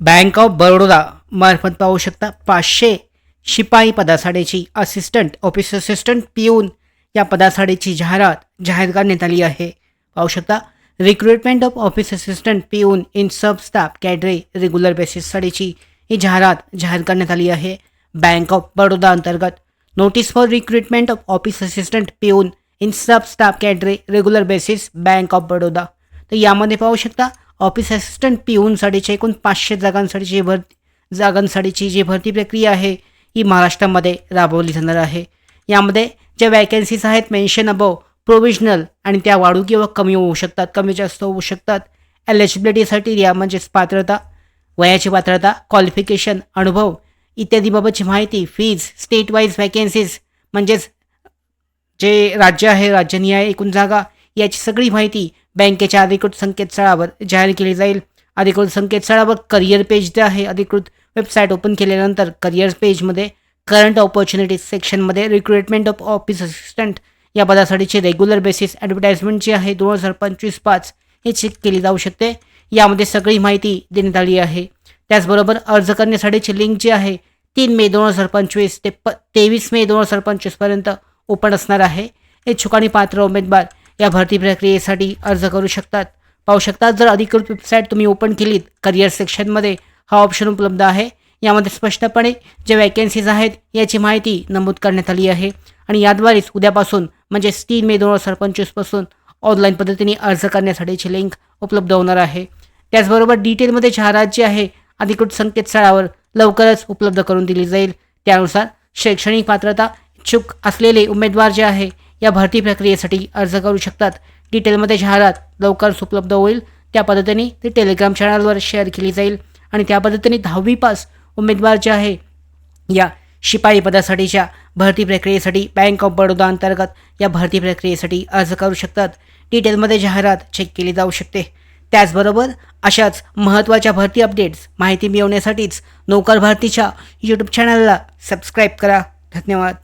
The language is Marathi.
बँक ऑफ बडोदा मार्फत पाहू शकता पाचशे शिपाई पदासाठीची असिस्टंट ऑफिस असिस्टंट पिऊन या पदासाठीची जाहिरात जाहीर करण्यात आली आहे. पाहू शकता recruitment of office assistant peon in sub staff cadre regular बेसिससाठीची ही जाहिरात जाहीर करण्यात आली आहे. बँक ऑफ बडोदा अंतर्गत notice for recruitment of office assistant peon in sub staff cadre regular basis bank of Baroda. तर यामध्ये पाहू शकता ऑफिस असिस्टंट पिऊनसाठीच्या एकूण पाचशे जागांसाठीची जी भरती जागांसाठीची जी भरती प्रक्रिया आहे ही महाराष्ट्रामध्ये राबवली जाणार आहे. यामध्ये ज्या वॅकन्सीज आहेत मेन्शन अबव प्रोविजनल आणि त्या वाढू किंवा कमी होऊ शकतात. कमी जास्त होऊ शकतात. एलिजिबिलिटीसाठी या म्हणजेच पात्रता वयाची पात्रता क्वालिफिकेशन अनुभव इत्यादीबाबतची माहिती फीज स्टेट वाईज वॅकन्सीज म्हणजेच जे राज्य आहे राज्यनिहाय एकूण जागा याची सगळी माहिती बँकेच्या अधिकृत संकेतस्थळावर जाहीर केली जाईल. अधिकृत संकेतस्थळावर करिअर पेज जे आहे अधिकृत वेबसाईट ओपन केल्यानंतर करिअर पेजमध्ये करंट ऑपॉर्च्युनिटीज सेक्शनमध्ये रिक्रुटमेंट ऑफ ऑफिस असिस्टंट या पदासाठीची रेग्युलर बेसिस ॲडव्हर्टाइजमेंट जी आहे दोन हजार पंचवीस पाच हे चेक केली जाऊ शकते. यामध्ये सगळी माहिती देण्यात आली आहे. त्याचबरोबर अर्ज करण्यासाठीची लिंक जी आहे तीन मे दोन हजार पंचवीस ते प तेवीस मे दोन हजार पंचवीसपर्यंत ओपन असणार आहे. इच्छुक आणि पात्र उमेदवार या भरती प्रक्रियेसाठी अर्ज करू शकतात. पाहू शकतात जर अधिकृत वेबसाईट तुम्ही ओपन केलीत करिअर सेक्शनमध्ये हा ऑप्शन उपलब्ध आहे. यामध्ये स्पष्टपणे जे वॅकन्सीज आहेत याची माहिती नमूद करण्यात आली आहे. आणि याद्वारेच उद्यापासून म्हणजेच तीन मे दोन हजार पंचवीसपासून ऑनलाईन पद्धतीने अर्ज करण्यासाठीची लिंक उपलब्ध होणार आहे. त्याचबरोबर डिटेलमध्ये जाहिरात जी आहे अधिकृत संकेतस्थळावर लवकरच उपलब्ध करून दिली जाईल. त्यानुसार शैक्षणिक पात्रता इच्छुक असलेले उमेदवार जे आहे या भरती प्रक्रियेसाठी अर्ज करू शकतात. डिटेलमध्ये जाहिरात लवकरच उपलब्ध होईल. त्या पद्धतीने ती टेलिग्राम चॅनलवर शेअर केली जाईल आणि त्या पद्धतीने दहावी पास उमेदवार जे आहे या शिपाई पदासाठीच्या भरती प्रक्रियेसाठी बँक ऑफ बडोदा अंतर्गत या भरती प्रक्रियेसाठी अर्ज करू शकतात. डिटेलमध्ये जाहिरात चेक केली जाऊ शकते. त्याचबरोबर अशाच महत्त्वाच्या भरती अपडेट्स माहिती मिळवण्यासाठीच नोकर भारतीच्या यूट्यूब चॅनलला सबस्क्राईब करा. धन्यवाद.